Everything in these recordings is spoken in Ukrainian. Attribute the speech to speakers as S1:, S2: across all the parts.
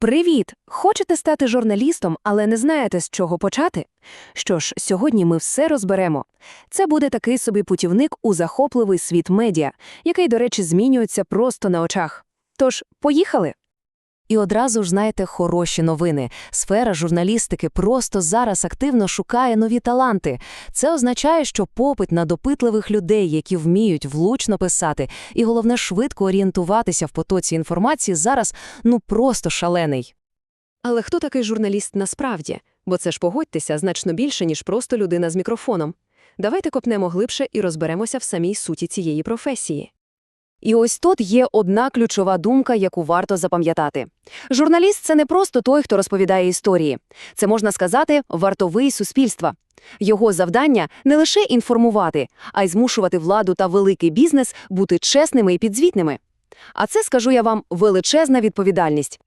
S1: Привіт! Хочете стати журналістом, але не знаєте, з чого почати? Що ж, сьогодні ми все розберемо. Це буде такий собі путівник у захопливий світ медіа, який, до речі, змінюється просто на очах. Тож, поїхали! І одразу ж знаєте хороші новини. Сфера журналістики просто зараз активно шукає нові таланти. Це означає, що попит на допитливих людей, які вміють влучно писати, і головне швидко орієнтуватися в потоці інформації, зараз ну просто шалений. Але хто такий журналіст насправді? Бо це ж погодьтеся значно більше, ніж просто людина з мікрофоном. Давайте копнемо глибше і розберемося в самій суті цієї професії. І ось тут є одна ключова думка, яку варто запам'ятати. Журналіст – це не просто той, хто розповідає історії. Це, можна сказати, вартовий суспільства. Його завдання – не лише інформувати, а й змушувати владу та великий бізнес бути чесними і підзвітними. А це, скажу я вам, величезна відповідальність.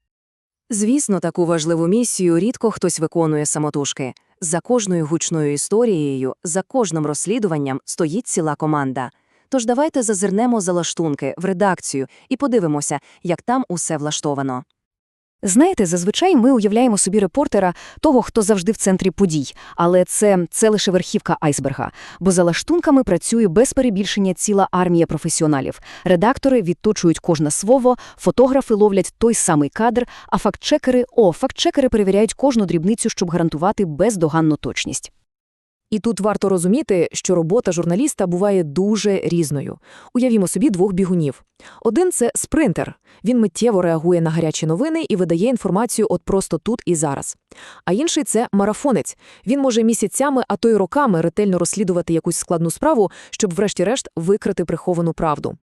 S1: Звісно, таку важливу місію рідко хтось виконує самотужки. За кожною гучною історією, за кожним розслідуванням стоїть ціла команда. Тож давайте зазирнемо за лаштунки в редакцію і подивимося, як там усе влаштовано. Знаєте, зазвичай ми уявляємо собі репортера того, хто завжди в центрі подій, але це, це лише верхівка айсберга, бо за лаштунками працює без перебільшення ціла армія професіоналів. Редактори відточують кожне слово, фотографи ловлять той самий кадр, а фактчекери, о, фактчекери перевіряють кожну дрібницю, щоб гарантувати бездоганну точність. І тут варто розуміти, що робота журналіста буває дуже різною. Уявімо собі двох бігунів. Один це спринтер. Він миттєво реагує на гарячі новини і видає інформацію от просто тут і зараз. А інший це марафонець. Він може місяцями, а то й роками ретельно розслідувати якусь складну справу, щоб врешті-решт викрити приховану правду.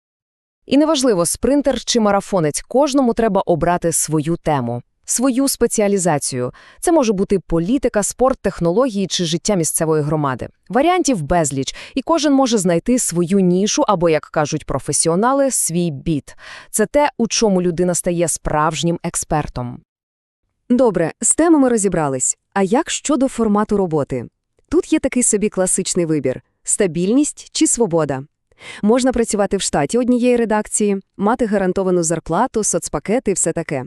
S1: І неважливо, спринтер чи марафонець, кожному треба обрати свою тему. Свою спеціалізацію. Це може бути політика, спорт, технології чи життя місцевої громади. Варіантів безліч, і кожен може знайти свою нішу або, як кажуть професіонали, свій біт. Це те, у чому людина стає справжнім експертом. Добре, з темами розібрались. А як щодо формату роботи? Тут є такий собі класичний вибір – стабільність чи свобода. Можна працювати в штаті однієї редакції, мати гарантовану зарплату, соцпакети і все таке.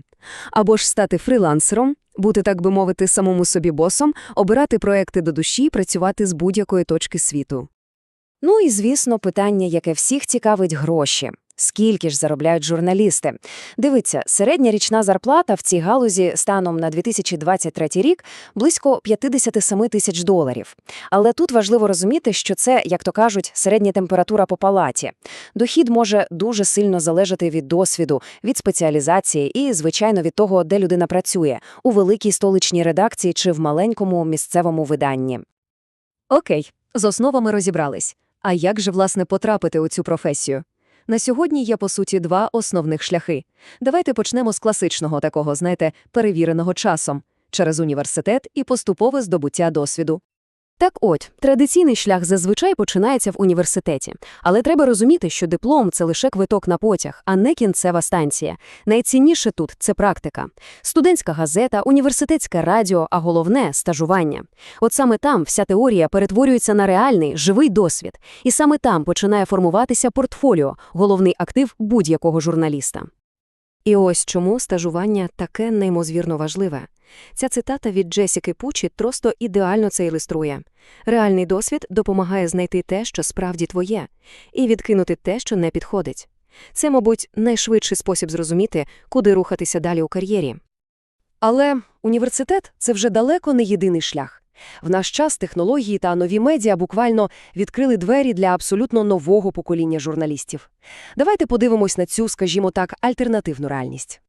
S1: Або ж стати фрілансером, бути, так би мовити, самому собі босом, обирати проекти до душі, працювати з будь-якої точки світу. Ну і, звісно, питання, яке всіх цікавить гроші. Скільки ж заробляють журналісти? Дивіться, середня річна зарплата в цій галузі станом на 2023 рік близько 57 тисяч доларів. Але тут важливо розуміти, що це, як то кажуть, середня температура по палаті. Дохід може дуже сильно залежати від досвіду, від спеціалізації і, звичайно, від того, де людина працює – у великій столичній редакції чи в маленькому місцевому виданні. Окей, з основами розібрались. А як же, власне, потрапити у цю професію? На сьогодні є, по суті, два основних шляхи. Давайте почнемо з класичного такого, знаєте, перевіреного часом – через університет і поступове здобуття досвіду. Так от, традиційний шлях зазвичай починається в університеті. Але треба розуміти, що диплом – це лише квиток на потяг, а не кінцева станція. Найцінніше тут – це практика. Студентська газета, університетське радіо, а головне – стажування. От саме там вся теорія перетворюється на реальний, живий досвід. І саме там починає формуватися портфоліо – головний актив будь-якого журналіста. І ось чому стажування таке неймовірно важливе. Ця цитата від Джесіки Пучі просто ідеально це ілюструє. Реальний досвід допомагає знайти те, що справді твоє, і відкинути те, що не підходить. Це, мабуть, найшвидший спосіб зрозуміти, куди рухатися далі у кар'єрі. Але університет – це вже далеко не єдиний шлях. В наш час технології та нові медіа буквально відкрили двері для абсолютно нового покоління журналістів. Давайте подивимось на цю, скажімо так, альтернативну реальність.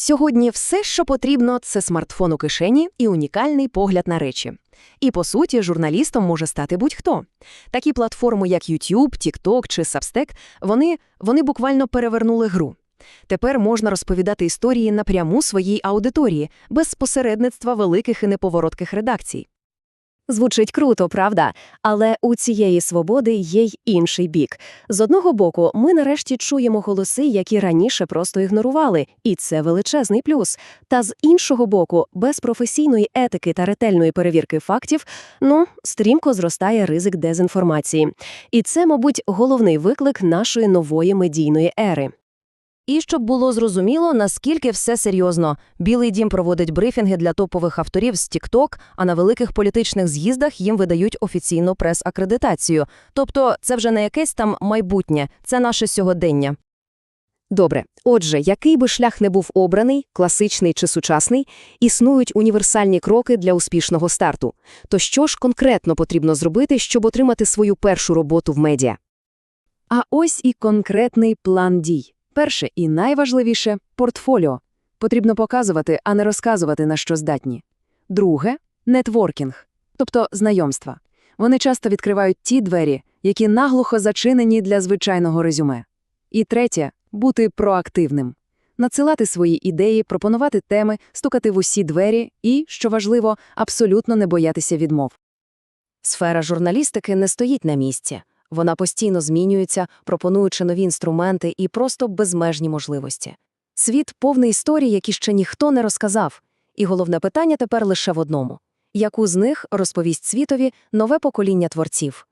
S1: Сьогодні все, що потрібно, це смартфон у кишені і унікальний погляд на речі. І, по суті, журналістом може стати будь-хто. Такі платформи, як YouTube, TikTok чи Substack, вони, вони буквально перевернули гру. Тепер можна розповідати історії напряму своїй аудиторії, без посередництва великих і неповоротких редакцій. Звучить круто, правда? Але у цієї свободи є й інший бік. З одного боку, ми нарешті чуємо голоси, які раніше просто ігнорували, і це величезний плюс. Та з іншого боку, без професійної етики та ретельної перевірки фактів, ну, стрімко зростає ризик дезінформації. І це, мабуть, головний виклик нашої нової медійної ери.
S2: І щоб було зрозуміло, наскільки все серйозно. Білий дім проводить брифінги для топових авторів з TikTok, а на великих політичних з'їздах їм видають офіційну прес-акредитацію. Тобто це вже не якесь там майбутнє, це наше сьогодення.
S1: Добре. Отже, який би шлях не був обраний, класичний чи сучасний, існують універсальні кроки для успішного старту. То що ж конкретно потрібно зробити, щоб отримати свою першу роботу в медіа? А ось і конкретний план дій. Перше і найважливіше – портфоліо. Потрібно показувати, а не розказувати, на що здатні. Друге – нетворкінг, тобто знайомства. Вони часто відкривають ті двері, які наглухо зачинені для звичайного резюме. І третє – бути проактивним. Надсилати свої ідеї, пропонувати теми, стукати в усі двері і, що важливо, абсолютно не боятися відмов. Сфера журналістики не стоїть на місці. Вона постійно змінюється, пропонуючи нові інструменти і просто безмежні можливості. Світ повний історій, які ще ніхто не розказав. І головне питання тепер лише в одному. Яку з них розповість світові нове покоління творців?